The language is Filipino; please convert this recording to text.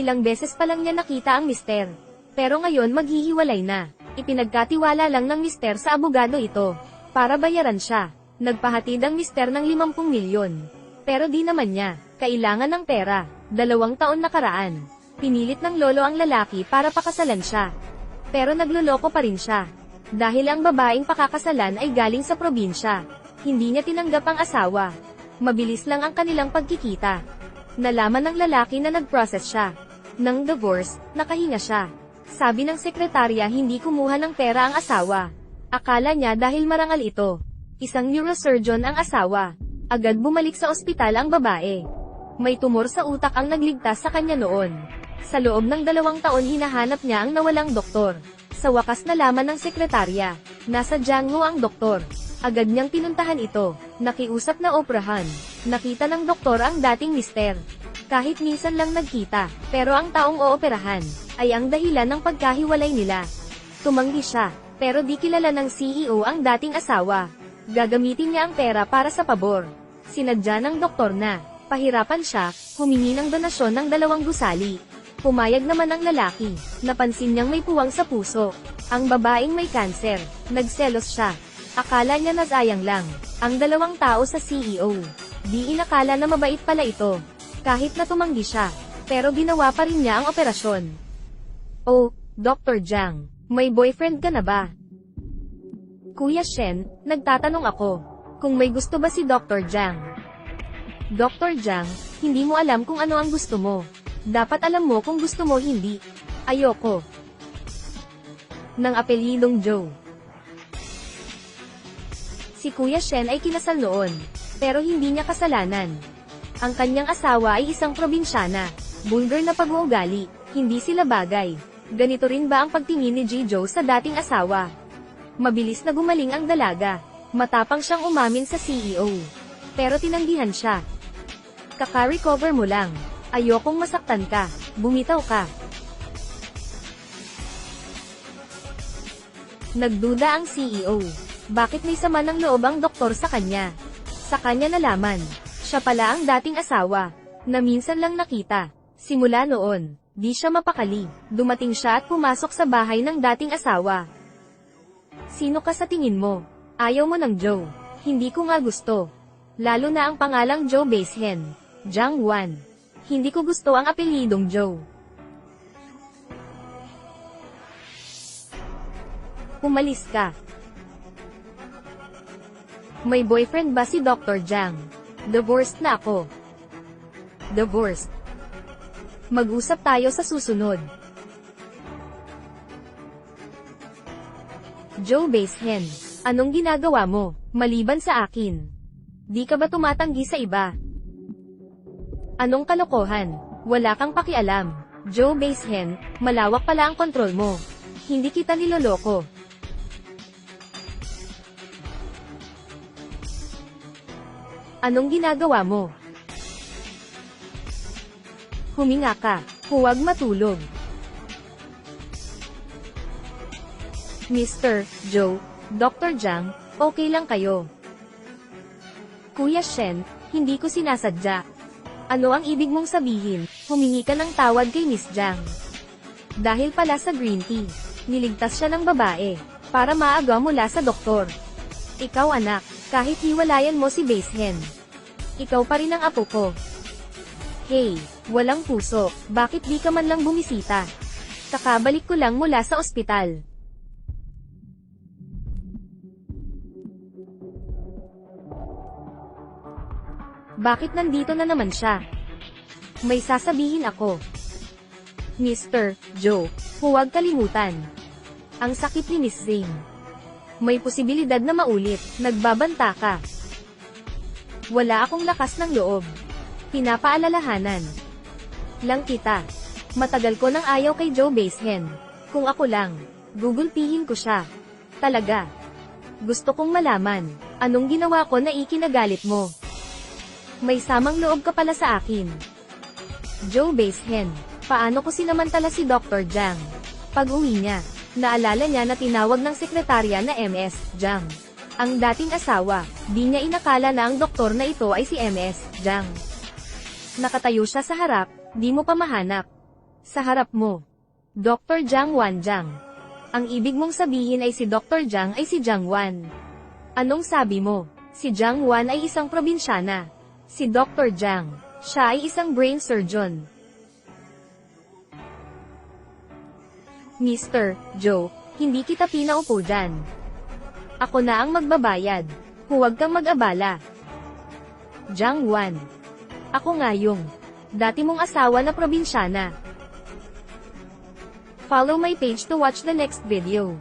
Ilang beses pa lang niya nakita ang mister. Pero ngayon maghihiwalay na. Ipinagkatiwala lang ng mister sa abogado ito. Para bayaran siya. Nagpahatid ang mister ng 50 milyon. Pero di naman niya. Kailangan ng pera. Dalawang taon nakaraan. Pinilit ng lolo ang lalaki para pakasalan siya. Pero nagloloko pa rin siya. Dahil ang babaeng pakakasalan ay galing sa probinsya. Hindi niya tinanggap ang asawa. Mabilis lang ang kanilang pagkikita. Nalaman ng lalaki na nag-process siya. Nang divorce, nakahinga siya. Sabi ng sekretarya hindi kumuha ng pera ang asawa. Akala niya dahil marangal ito. Isang neurosurgeon ang asawa. Agad bumalik sa ospital ang babae. May tumor sa utak ang nagligtas sa kanya noon. Sa loob ng dalawang taon hinahanap niya ang nawalang doktor. Sa wakas nalaman ng sekretarya, nasa Jianghu ang doktor. Agad niyang pinuntahan ito, nakiusap na oprahan. Nakita ng doktor ang dating mister. Kahit minsan lang nagkita, pero ang taong ooperahan, ay ang dahilan ng pagkahiwalay nila. Tumanggi siya, pero di kilala ng CEO ang dating asawa. Gagamitin niya ang pera para sa pabor. Sinadya ng doktor na, pahirapan siya, humingi ng donasyon ng dalawang gusali. Pumayag naman ang lalaki, napansin niyang may puwang sa puso. Ang babaeng may kanser, nagselos siya. Akala niya nasayang lang, ang dalawang tao sa CEO. Di inakala na mabait pala ito. Kahit na tumanggi siya, pero ginawa pa rin niya ang operasyon. Oh, Dr. Jiang, may boyfriend ka na ba? Kuya Shen, nagtatanong ako, kung may gusto ba si Dr. Jiang? Dr. Jiang, hindi mo alam kung ano ang gusto mo. Dapat alam mo kung gusto mo hindi. Ayoko. Nang apelyidong Joe. Si Kuya Shen ay kinasal noon, pero hindi niya kasalanan. Ang kanyang asawa ay isang probinsyana, bulgar na pag-uugali, hindi sila bagay. Ganito rin ba ang pagtingin ni Jijo sa dating asawa? Mabilis na gumaling ang dalaga. Matapang siyang umamin sa CEO. Pero tinanggihan siya. Kaka-recover mo lang. Ayokong masaktan ka. Bumitaw ka. Nagduda ang CEO. Bakit may sama ng loob ang doktor sa kanya? Sa kanya nalaman. Siya pala ang dating asawa. Na minsan lang nakita. Simula noon, di siya mapakali. Dumating siya at pumasok sa bahay ng dating asawa. Sino ka sa tingin mo? Ayaw mo ng Joe. Hindi ko nga gusto. Lalo na ang pangalang Joe Basehen. Jiang Wan. Hindi ko gusto ang apelyidong Joe. Umalis ka. May boyfriend ba si Dr. Jiang? Divorced na ako. Divorced. Mag-usap tayo sa susunod. Joe Basehen, anong ginagawa mo, maliban sa akin? Di ka ba tumatanggi sa iba? Anong kalokohan? Wala kang pakialam. Joe Basehen, malawak pala ang kontrol mo. Hindi kita niloloko. Anong ginagawa mo? Huminga ka. Huwag matulog. Mr. Joe, Dr. Jiang, okay lang kayo. Kuya Shen, hindi ko sinasadya. Ano ang ibig mong sabihin? Humingi ka ng tawad kay Miss Jiang. Dahil pala sa green tea, niligtas siya ng babae, para maaga mula sa doktor. Ikaw anak, kahit hiwalayan mo si Basehen. Ikaw pa rin ang apo ko. Hey, walang puso, bakit di ka man lang bumisita? Kakabalik ko lang mula sa ospital. Bakit nandito na naman siya? May sasabihin ako. Mr. Joe, huwag kalimutan. Ang sakit ni Miss Zing. May posibilidad na maulit, nagbabanta ka. Wala akong lakas ng loob. Pinapaalalahanan. Lang kita. Matagal ko nang ayaw kay Joe Basehen. Kung ako lang, gugulpihin ko siya. Talaga. Gusto kong malaman, anong ginawa ko na ikinagalit mo? May samang loob ka pala sa akin. Joe Basehen, paano ko sinamantala si Dr. Jiang? Pag-uwi niya, naalala niya na tinawag ng sekretarya na MS, Jiang. Ang dating asawa, di niya inakala na ang doktor na ito ay si MS, Jiang. Nakatayo siya sa harap, di mo pa mahanap. Sa harap mo. Dr. Jiang Wanjiang. Ang ibig mong sabihin ay si Dr. Jiang ay si Jiang Wan. Anong sabi mo? Si Jiang Wan ay isang probinsyana. Si Dr. Jiang. Siya ay isang brain surgeon. Mr. Joe, hindi kita pinaupo dyan. Ako na ang magbabayad. Huwag kang mag-abala. Jiang Wan. Ako nga yung dati mong asawa na probinsyana. Follow my page to watch the next video.